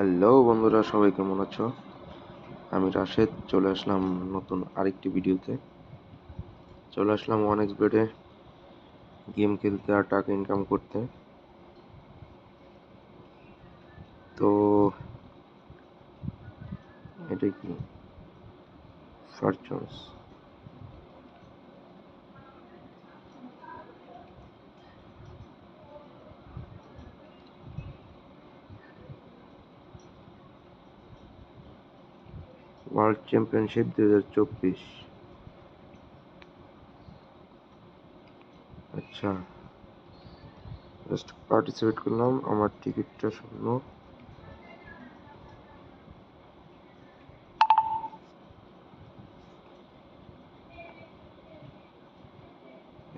Hello বন্ধুরা, সবাই কেমন আছো? আমি রাশেদ, চলে আসলাম নতুন আরেকটি ভিডিওতে। চলে আসলাম ওয়ান এক্স বেডে গেম খেলতে আর টাকা ইনকাম করতে। তো এটা কি? ফরচুনস ওয়ার্ল্ড চ্যাম্পিয়নশিপ দু হাজার চব্বিশ। আচ্ছা জাস্ট পার্টিসিপেট করলাম, আমার টিকিটটা শূন্য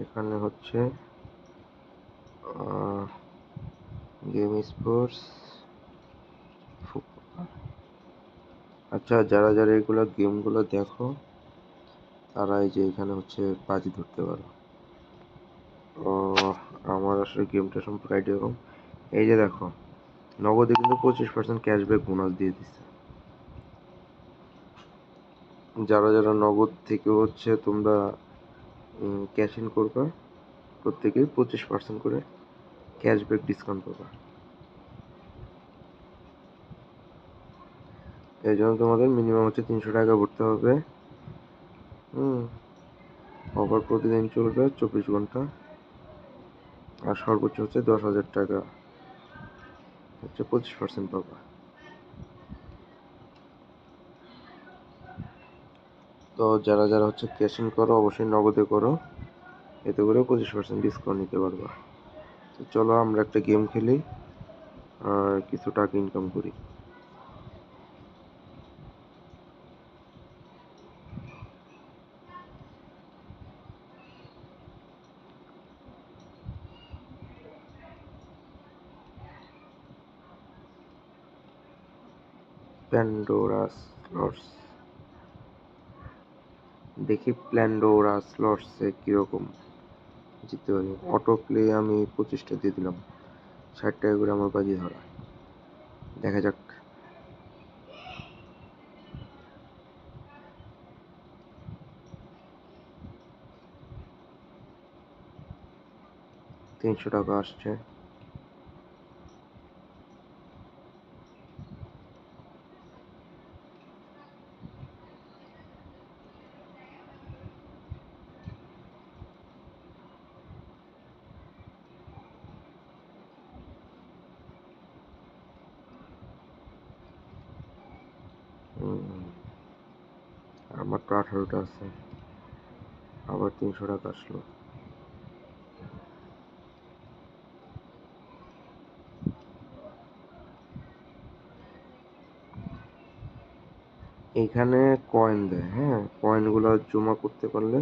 এখানে হচ্ছে গেম স্পোর্টস আচ্ছা যারা যারা এগুলো গেমগুলো দেখো, তারা এই যে এখানে হচ্ছে বাজি ধরতে পারো। ও, আমার আসলে গেমটা সম্পর্কে আইডিয়া কম। এই যে দেখো, নগদে কিন্তু পঁচিশ পার্সেন্ট ক্যাশব্যাক বোনাস দিয়ে দিচ্ছে। যারা যারা নগদ থেকে হচ্ছে তোমরা ক্যাশ ইন করবা প্রত্যেকে পঁচিশ পার্সেন্ট করে ক্যাশব্যাক ডিসকাউন্ট পাবা। এই জন্য তোমাদের মিনিমাম হচ্ছে তিনশো টাকা ভরতে হবে। হুম অফার প্রতিদিন চলবে চব্বিশ ঘণ্টা। আর সর্বোচ্চ হচ্ছে দশ হাজার টাকা। হচ্ছে পঁচিশ পার্সেন্ট পাবা। তো যারা যারা হচ্ছে ক্যাশ ইন করো, অবশ্যই নগদে করো। এতে করে পঁচিশ পার্সেন্ট ডিসকাউন্ট নিতে পারবা। তো চলো আমরা একটা গেম খেলি, আর কিছু টাকা ইনকাম করি। প্যান্ডোরা স্লটস দেখি প্ল্যান্ডোরা স্লটসে কীরকম জিততে পারি। অটো প্লে আমি পঁচিশটা দিয়ে দিলাম। ষাট টাকা করে আমার বাজি ধরা। দেখা যাক। তিনশো টাকা আসছে। আমার তো আঠারোটা আছে। আবার তিনশো টাকা আসলো। এখানে কয়েন দেয় হ্যাঁ? কয়েনগুলো জমা করতে পারলে,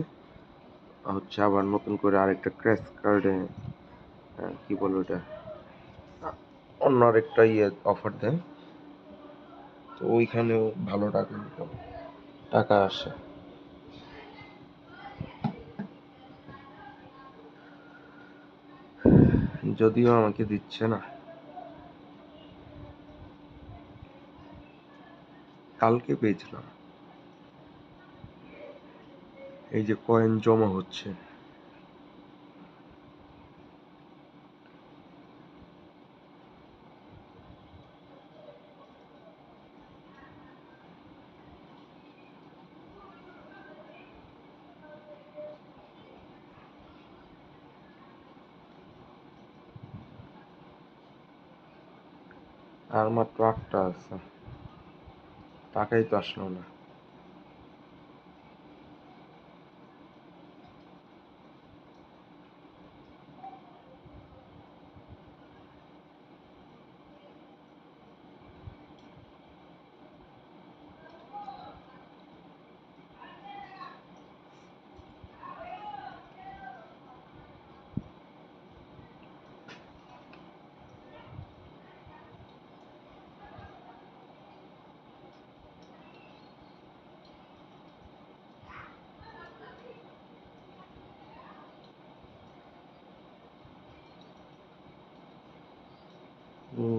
হচ্ছে আবার নতুন করে আরেকটা ক্র্যাশ কার্ডে কি বলব এটা অন্য আরেকটা ইয়ে অফার দেয়। তো ওইখানেও ভালো টাকা ইনকাম টাকা আসে। যদিও আমাকে দিচ্ছে না। কালকে পেয়েছিলাম। এই যে কয়েন জমা হচ্ছে। আর মাত্র আটটা আছে। টাকাই তো আসলো না।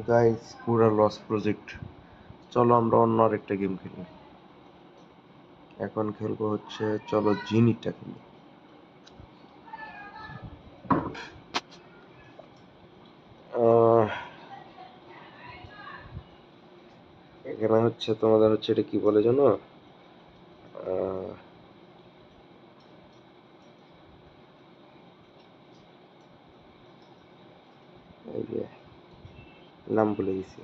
গাইস পুরা লস প্রজেক্ট চলো আমরা অন্য আরেকটা গেম খেলি। এখন খেলব হচ্ছে, চলো জিনিটা খেলি। এখানে হচ্ছে তোমাদের হচ্ছে এটা কি বলে জানো আহ, এই যে নাম ভুলে গেছি।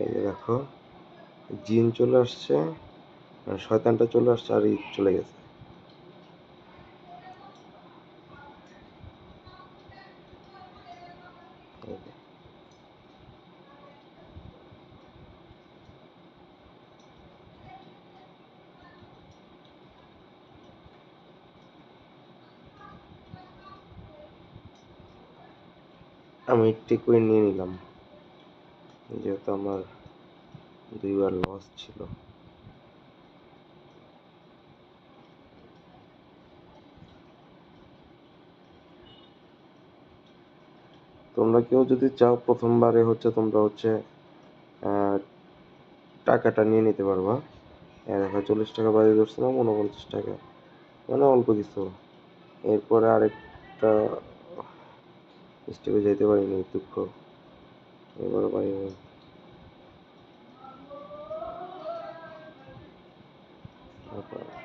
এই যে দেখো, জিন চলে আসছে শয়তানটা চলে আসছে, আর ঈদ চলে গেছে এই যে। আমি একটি টেকুয়ে নিয়ে নিলাম। যেহেতু আমার দুইবার লস ছিল। তোমরা কেউ যদি চাও, প্রথমবারে হচ্ছে তোমরা হচ্ছে টাকাটা নিয়ে নিতে পারবা। দেখো চল্লিশ টাকা বাজে ধরছিলাম উনপঞ্চাশ টাকা। মানে অল্প কিছু। এরপরে আরেকটা স্টেপে যেতে পারিনি দুঃখ। এবারও পারিনি তারপর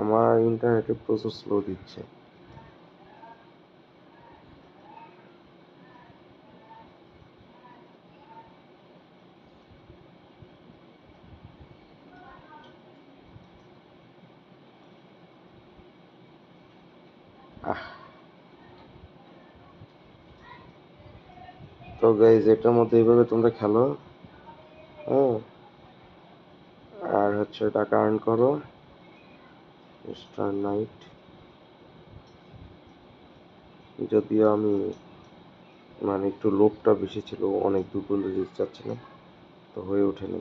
আমার ইন্টারনেটে প্রচুর স্লো দিচ্ছে। আহ। তো গাইজ এটার মধ্যে এইভাবে তোমরা খেলো হ্যাঁ? আর হচ্ছে টাকা আর্ন করো। Star night. যদিও আমি মানে একটু লোভটা বেশি ছিল, অনেক দূর পর্যন্ত যেতে চাচ্ছিলাম, তো হয়ে ওঠেনি।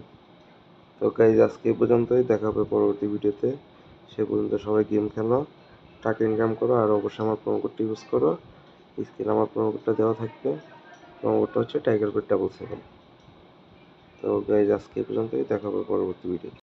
তো গাইজ আজকে পর্যন্তই, দেখা হবে পরবর্তী ভিডিওতে। সে পর্যন্ত সবাই গেম খেলো, টাকা ইনকাম করো, আর অবশ্যই আমার প্রোমো কোডটি ইউজ করো। স্ক্রিনে আমার প্রোমো কোডটা দেওয়া থাকবে। প্রোমো কোডটা হচ্ছে টাইগার কোড ডাবল সেভেন তো গাইজ আজকে পর্যন্তই, দেখা হবে পরবর্তী ভিডিও